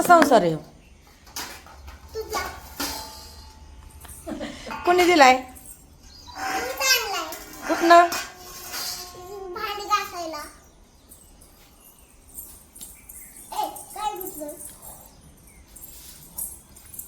कोणाचा संसार आहे. कोणी दिलाय? कुठनं?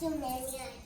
Too many.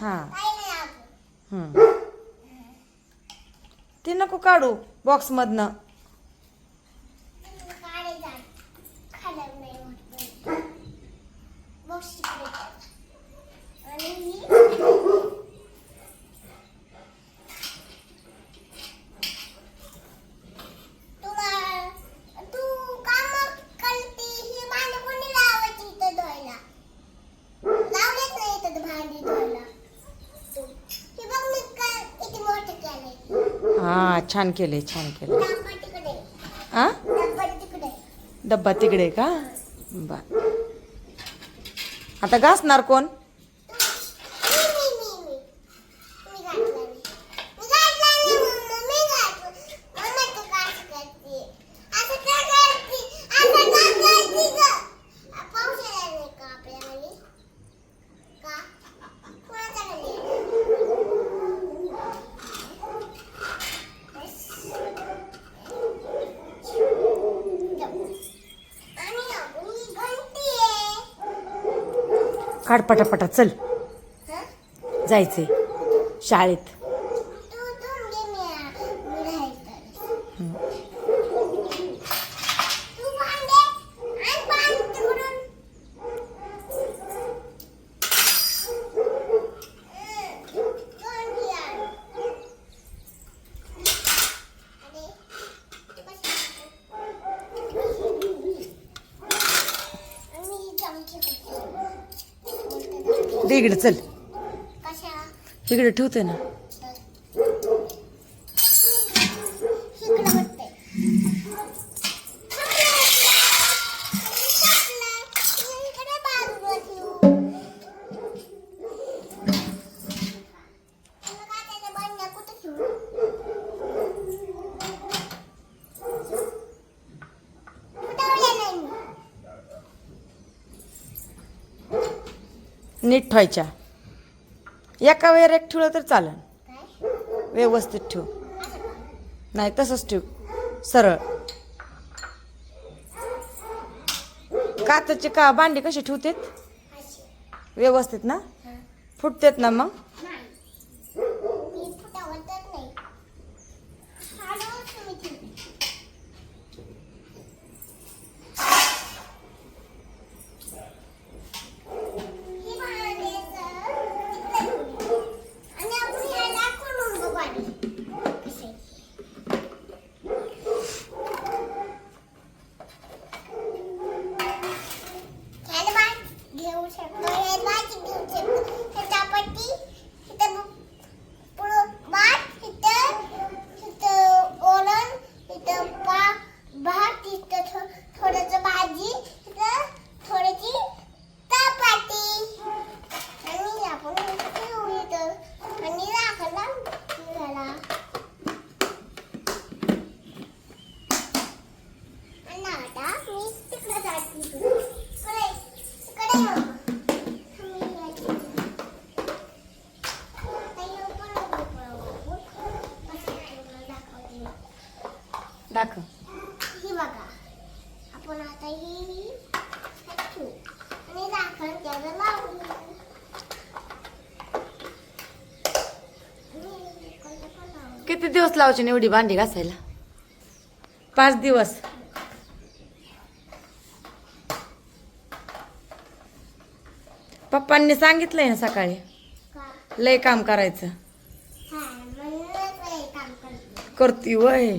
हा. ते नको काढू बॉक्स मधनं. छान केले छान केले हां डब्बा तिकडे का? बर. आता घासणार कोण? काढ पटापटा चल. जायचे शाळेत. ते इकडे चल. इकडे ठेवते ना. नीट ठेवायच्या. एका वेळेर एक ठेवलं तर चालेल. व्यवस्थित ठेव. नाही तसंच ठेव. सरळ. कातची का भांडी कशी ठेवतेत? व्यवस्थित ना? फुटतेत ना मग? दाखव. ही बघा. आपण आता ही किती दिवस लावचे एवढी भांडी घासायला? पाच दिवस. पप्पांनी सांगितलंय ना सकाळी लय काम करायचं. करती वय.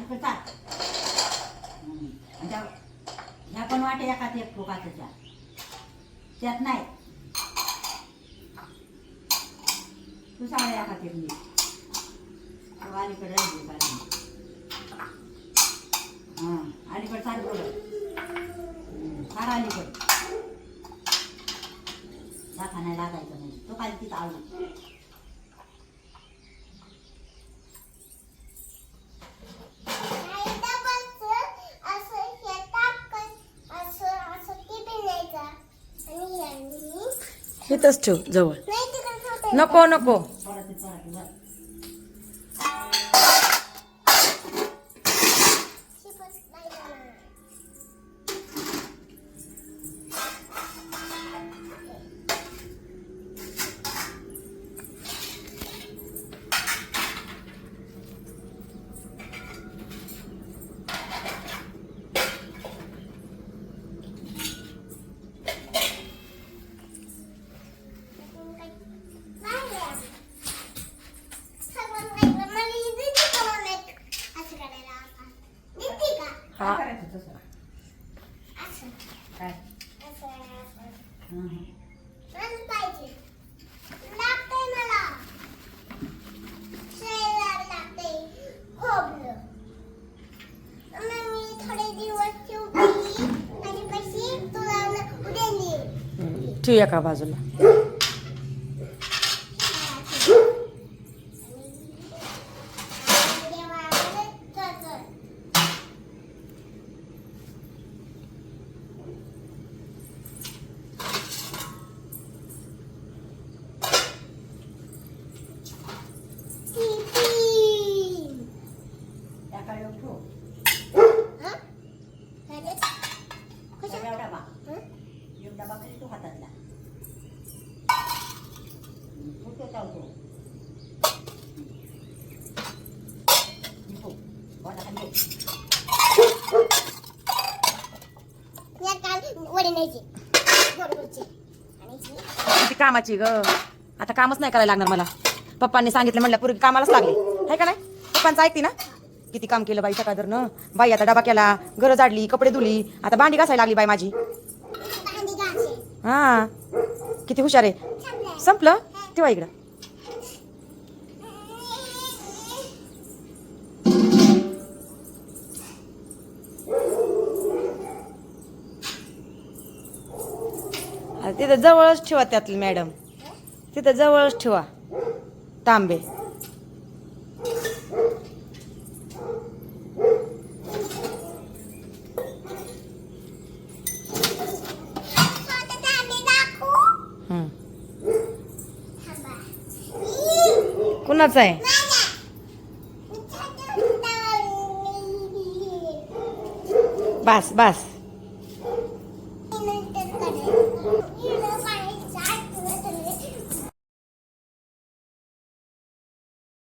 चा- चाल आणि त्या- ह्या पण वाटे एकात एक ठोकाचं चार त्यात नाही. तू सांग एकात एक मी अलीकडे राहिली पाहिजे हां अलीकडे चाल बोलत फार अलीकडे. दाखा नाही लागायचं नाही. तो खाली तिथं आवड इथंच ठेव जवळ. नको नको. हम्म, ठेव एका बाजूला एका एक ठू सगळा डबा एक डबा खाली तो हातातला किती कामाची ग? आता कामच नाही करायला लागणार मला. पप्पांनी सांगितलं म्हणलं पूर्वी कामालाच लागले. आहे का नाही? पप्पांचं ऐकते ना? किती काम केलं बाई सकाळ न बाई आता डबा केला घर झाडली कपडे धुली. आता भांडी घासायला लागली बाई माझी. हा. किती हुशार आहे. संपलं. संपलं तेव्हा इकडं. तिथं जवळच ठेवा त्यातलं मॅडम. तिथं जवळच ठेवा. तांबे. कुणाचा कुणाचं आहे? बस बस.